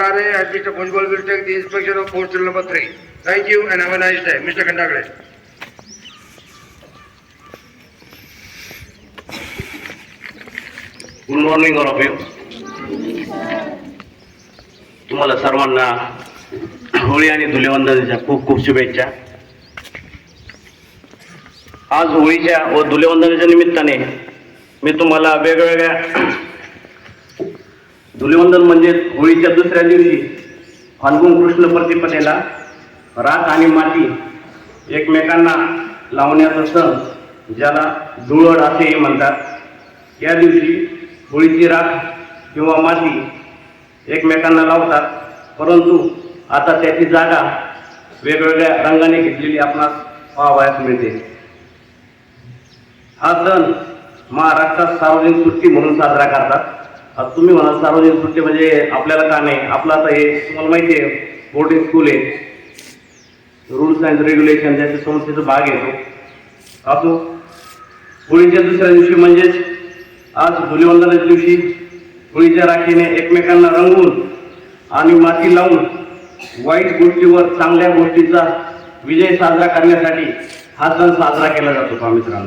Mr. And Mr. Bhujbal will take the inspection of postal number three. Thank you and have a nice day. Mr. Kandagale. Good morning all of you तुम्हाला सर्वांना होळी आणि धुलेवंदनाच्या खूप खूप शुभेच्छा आज होळीच्या व धुलेवंदनाच्या निमित्ताने मी तुम्हाला वेगवेगळ्या धुलिवंदन म्हणजे होळीच्या दुसऱ्या दिवशी फाल्गुन कृष्ण प्रतिपदेला राख आणि माती एकमेकांना लावण्याचा सण ज्याला धुळड असेही म्हणतात. या दिवशी होळीची राख किंवा माती एकमेकांना लावतात. परंतु आता त्याची जागा वेगवेगळ्या रंगाने घेतलेली आपणास पाहावयास मिळते. हा सण महाराष्ट्रात सार्वजनिक सुट्टी म्हणून साजरा करतात. आता तुम्ही म्हणाल सार्वजनिक सुट्टी म्हणजे आपल्याला का नाही? आपलं आता हे तुम्हाला माहिती आहे बोर्डिंग स्कूल आहे. रूल्स अँड रेग्युलेशन त्याच्या संस्थेचा भाग येतो असो होळीच्या दुसऱ्या दिवशी म्हणजेच आज धुलीवंदनाच्या दिवशी होळीच्या राखीने एकमेकांना रंगवून आणि माती लावून वाईट गोष्टीवर चांगल्या गोष्टीचा विजय साजरा करण्यासाठी हा सण साजरा केला जातो पहा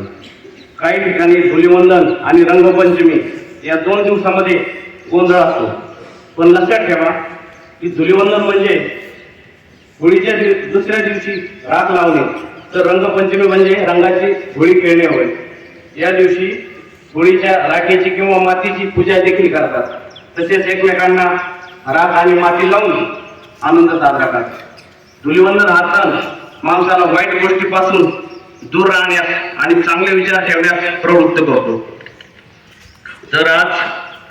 काही ठिकाणी धुलीवंदन आणि रंगपंचमी या दोन दिवसामध्ये गोंधळ असतो. पण लक्षात ठेवा की धुलीवंदन म्हणजे होळीच्या दिव- दुसऱ्या दिवशी राख लावणे. तर रंगपंचमी म्हणजे रंगाची होळी खेळणे होय. या दिवशी होळीच्या राखेची किंवा मातीची पूजा देखील करतात. तसेच एकमेकांना राख आणि माती लावून आनंद साजरा करतात. धुलीवंदन हा सण माणसाला वाईट गोष्टीपासून दूर राहण्यास आणि चांगले विचार ठेवण्यास प्रवृत्त करतो. तर आज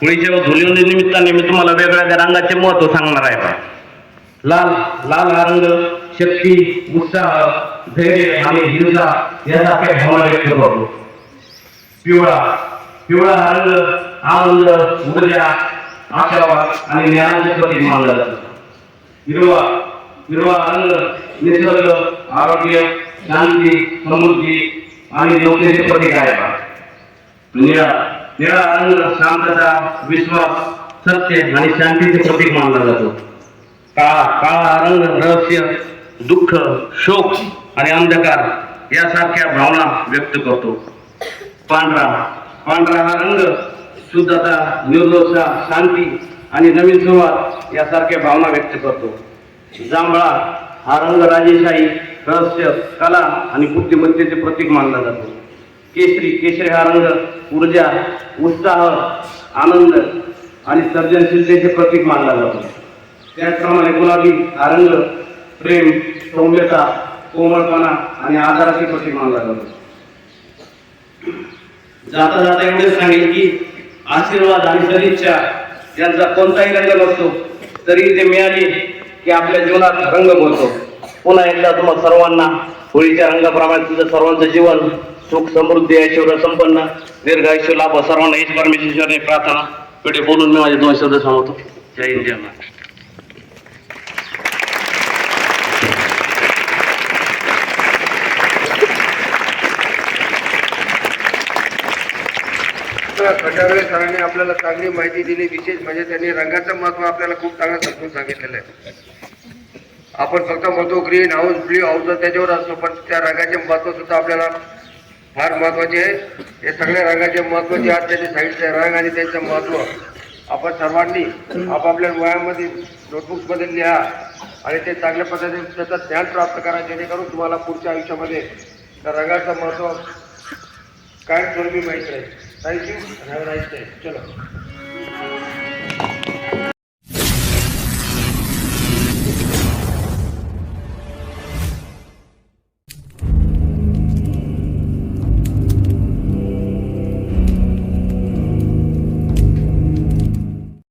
होळीच्या व निमित्ताने मी तुम्हाला वेगवेगळ्या रंगाचे महत्त्व सांगणार आहे लाल लाल हा रंग शक्ती उत्साह धैर्य आणि हिंसा यासारख्या भावना व्यक्त करतो. पिवळा पिवळा हा रंग आनंद ऊर्जा आशावाद आणि ज्ञानाचे प्रतीक मानला जातो. हिरवा हिरवा रंग निसर्ग आरोग्य शांती समृद्धी आणि लोकतेचे प्रतीक आहे. निळा निळा रंग शांतता विश्वास सत्य आणि शांतीचे प्रतीक मानला जातो. काळा काळा रंग रहस्य दुःख शोक आणि अंधकार यासारख्या भावना व्यक्त करतो. पांढरा पांढरा हा रंग शुद्धता निर्दोषता शांती आणि नवीन सुरुवात यासारख्या भावना व्यक्त करतो. जांभळा हा रंग राजेशाही रहस्य कला आणि बुद्धिमत्तेचे प्रतीक मानला जातो. केशरी केशरी हा रंग ऊर्जा उत्साह आनंद आणि सर्जनशीलतेचे प्रतीक मानला जातो. त्याचप्रमाणे गुलाबी हा रंग प्रेम सौम्यता कोमळपणा आणि आधाराचे प्रतीक मानला जातो. जाता जाता एवढे सांगेल की आशीर्वाद आणि सदिच्छा यांचा कोणताही रंग नसतो तरी ते मिळाले की आपल्या जीवनात रंग बोलतो. पुन्हा एकदा तुम्हा सर्वांना होळीच्या रंगाप्रमाणे तुझं सर्वांचं जीवन सुख समृद्धी ऐश्वर संपन्न. दीर्घ आयुष्य लाभ सर्वांना हीच परमेश्वरने प्रार्थना. पुढे बोलून मी माझे दोन शब्द सांगतो. जय हिंद जय महाराष्ट्र. खंडागळे सरांनी आपल्याला चांगली माहिती दिली. विशेष म्हणजे त्यांनी रंगाचं महत्त्व आपल्याला खूप चांगलं समजून सांगितलेलं आहे. आपण फक्त म्हणतो ग्रीन हाऊस ब्ल्यू हाऊस त्याच्यावर असतो पण त्या रंगाचे महत्त्व सुद्धा आपल्याला फार महत्त्वाचे आहे. हे सगळ्या रंगाचे महत्त्वाचे आज त्यांनी सांगितले रंग आणि त्यांचं महत्त्व. आपण सर्वांनी आपापल्या वयामध्ये नोटबुक्समध्ये लिहा आणि ते चांगल्या पद्धतीने त्याचं ज्ञान प्राप्त करा जेणेकरून तुम्हाला पुढच्या आयुष्यामध्ये त्या रंगाचं महत्त्व कायमस्वरूपी माहीत राहील. थँक्यू हॅव नाईस डे चलो.